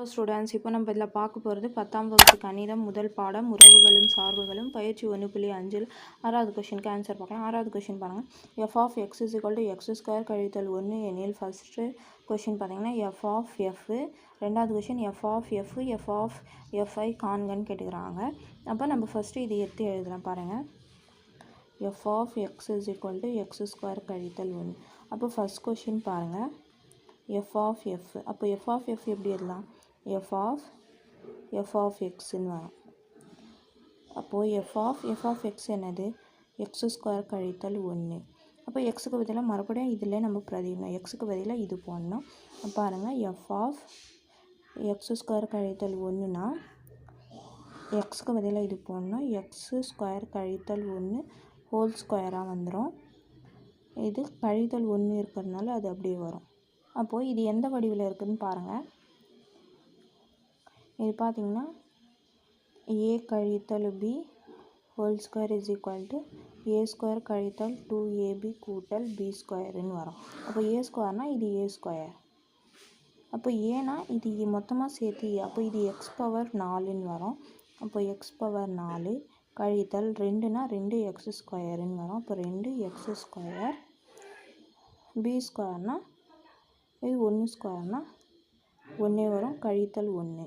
Hello students இப்போ நம்ம இதில் பார்க்க போகிறது பத்தாம் வகுப்பு கணிதம் முதல் பாடம் உறவுகளும் சார்புகளும். பயிற்சி ஒன்று புள்ளி அஞ்சில் ஆறாவது கொஷினுக்கு ஆன்சர் பார்க்கலாம். ஆறாவது கொஷின் பாருங்கள் F of X is equal to X square கழித்தல் ஒன்று எனில் ஃபஸ்ட்டு கொஷின் பார்த்தீங்கன்னா எஃப் ஆஃப் எஃப் ரெண்டாவது question F of F F of FI கான்கன்னு கேட்டுக்கிறாங்க. அப்போ நம்ம ஃபஸ்ட்டு இது எடுத்து எழுதலாம் பாருங்கள் F of X is equal to X square கழித்தல் ஒன்று. அப்போ ஃபஸ்ட் கொஷின் பாருங்கள் எஃப் ஆஃப் எஃப் அப்போ எஃப் ஆஃப் எஃப் எப்படி எழுதலாம்? எஃப் ஆஃப் எஃப் ஆஃப் எக்ஸ்ன்னு வரும் அப்போது F of F of X என்னது? எக்ஸ் ஸ்கொயர் கழித்தல் ஒன்று அப்போ எக்ஸுக்கு பதிலாக மறுபடியும் இதில் நம்ம பிரதிடணும் எக்ஸுக்கு பதிலாக இது போடணும். பாருங்கள் எஃப் ஆஃப் எக்ஸ் ஸ்கொயர் கழித்தல் ஒன்றுனா எக்ஸுக்கு பதிலாக இது போடணும். எக்ஸு ஸ்கொயர் கழித்தல் ஒன்று ஹோல் ஸ்கொயராக வந்துடும் இது கழித்தல் ஒன்று இருக்கிறதுனால அது அப்படியே வரும். அப்போது இது எந்த வடிவில் இருக்குதுன்னு பாருங்கள் இது பார்த்திங்கன்னா ஏ கழித்தல் B whole square is equal to A square கழித்தல் டூ ஏபி கூட்டல் பி ஸ்கொயருன்னு வரும். அப்போ ஏ ஸ்கொயர்னால் இது ஏ ஸ்கொயர் அப்போ ஏனா இது மொத்தமாக சேர்த்து e. அப்போ இது எக்ஸ் பவர் நாலுன்னு வரும். அப்போ எக்ஸ் பவர் நாலு கழித்தல் ரெண்டுனா ரெண்டு எக்ஸ் ஸ்கொயருன்னு வரும். அப்போ ரெண்டு எக்ஸ் ஸ்கொயர் பி ஸ்கொயர்னால் இது ஒன்று ஸ்கொயர்னால் ஒன்றே வரும். கழித்தல் ஒன்று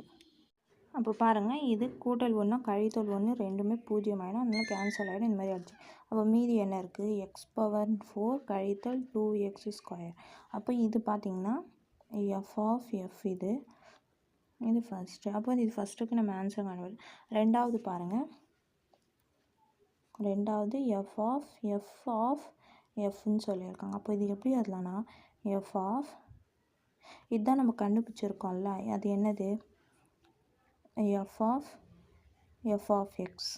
அப்போ பாருங்கள் இது கூட்டல் ஒன்று கழித்தல் ஒன்று ரெண்டுமே பூஜ்ஜியம் ஆகிடும் அதனால் கேன்சல் ஆகிடும் இந்த மாதிரி ஆகிடுச்சு அப்போ மீதி என்ன இருக்குது எக்ஸ் பவர் ஃபோர் கழித்தல் டூ எக்ஸ் ஸ்கொயர் அப்போ இது பார்த்திங்கன்னா எஃப் ஆஃப் எஃப் இது. இது ஃபஸ்ட்டு அப்போ இது ஃபஸ்ட்டுக்கு நம்ம ஆன்சர் காணுவோம் ரெண்டாவது பாருங்கள் ரெண்டாவது எஃப் ஆஃப் எஃப் ஆஃப் எஃப்னு சொல்லியிருக்காங்க. அப்போ இது எப்படி அதலாம்னா எஃப் ஆஃப் இதுதான் நம்ம கண்டுபிடிச்சிருக்கோம்ல. அது என்னது? F of F of X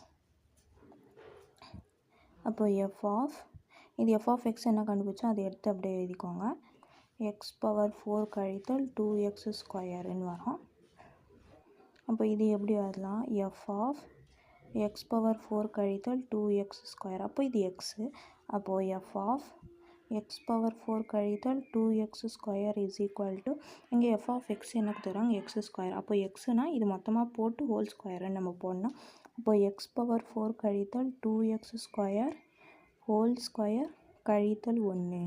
அப்போ எஃப் ஆஃப் இது எஃப் ஆஃப் எக்ஸ் என்ன கண்டுபிடிச்சோம் அதை எடுத்து அப்படியே எழுதிக்கோங்க. எக்ஸ் பவர் ஃபோர் கழித்தல் டூ எக்ஸ் ஸ்கொயருன்னு வரும். அப்போ இது எப்படி வரலாம்? F of X power four கழித்தல் டூ எக்ஸ் ஸ்கொயர் அப்போ இது எக்ஸு அப்போது F of X power four கழித்தல் two X square is equal to இங்கே எஃப் ஆஃப் எக்ஸ் எனக்கு கொடுத்துறாங்க எக்ஸ் ஸ்கொயர் அப்போ எக்ஸுனால் இது மொத்தமாக போட்டு ஹோல் ஸ்கொயர்னு நம்ம போடணும். அப்போ எக்ஸ் பவர் ஃபோர் கழித்தல் two X square whole square கழித்தல் ஒன்று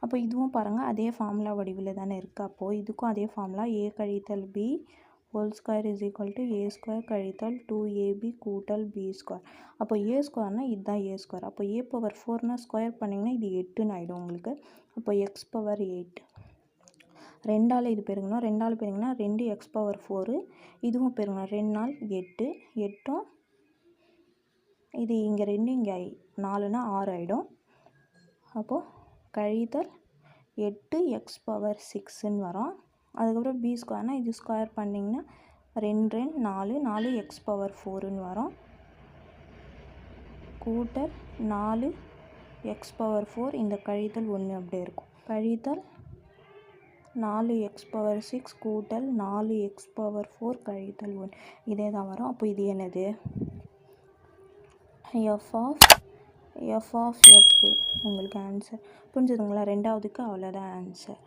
அப்போ இதுவும் பாருங்கள் அதே ஃபார்முலா வடிவில் தானே இருக்குது அப்போது இதுக்கும் அதே ஃபார்முலா ஏ கழித்தல் B whole square is equal to A square கழித்தல் டூ ஏபி கூட்டல் பி ஸ்கொயர் அப்போ ஏ ஸ்கொயர்னால் இதுதான் ஏ ஸ்கொயர் அப்போ ஏ பவர் ஃபோர்னால் ஸ்கொயர் பண்ணிங்கன்னா இது எட்டுன்னு ஆகிடும் உங்களுக்கு. அப்போ எக்ஸ் பவர் எயிட் ரெண்டால் இது பெருங்கணும் ரெண்டால் பெருங்கன்னா ரெண்டு எக்ஸ் பவர் ஃபோரு இதுவும் பெருங்கணும் ரெண்டு நாள் எட்டு. எட்டும் இது இங்கே ரெண்டு இங்கே நாலுனா ஆறு ஆகிடும் அப்போது கழித்தல் எட்டு எக்ஸ் பவர் சிக்ஸுன்னு வரும். அதுக்கப்புறம் பி ஸ்கொயர்னால் இது ஸ்கொயர் பண்ணிங்கன்னா ரெண்டு ரெண்டு நாலு நாலு எக்ஸ் பவர் ஃபோருன்னு வரும். கூட்டல் நாலு எக்ஸ் பவர் ஃபோர் இந்த கழித்தல் ஒன்று அப்படியே இருக்கும். கழித்தல் நாலு எக்ஸ் பவர் சிக்ஸ் கூட்டல் நாலு எக்ஸ் பவர் ஃபோர் கழித்தல் ஒன். இதே தான் வரும். அப்போ இது என்னது? F of F of F உங்களுக்கு ஆன்சர் புரிஞ்சுதுங்களா? ரெண்டாவதுக்கு அவ்வளோதான் ஆன்சர்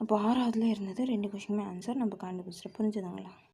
அப்போ ஆறாவதுல இருந்தது ரெண்டு கொஷினுமே ஆன்சர் நம்ம கண்டுபிடிச்சிட்டு புரிஞ்சுதுங்களா?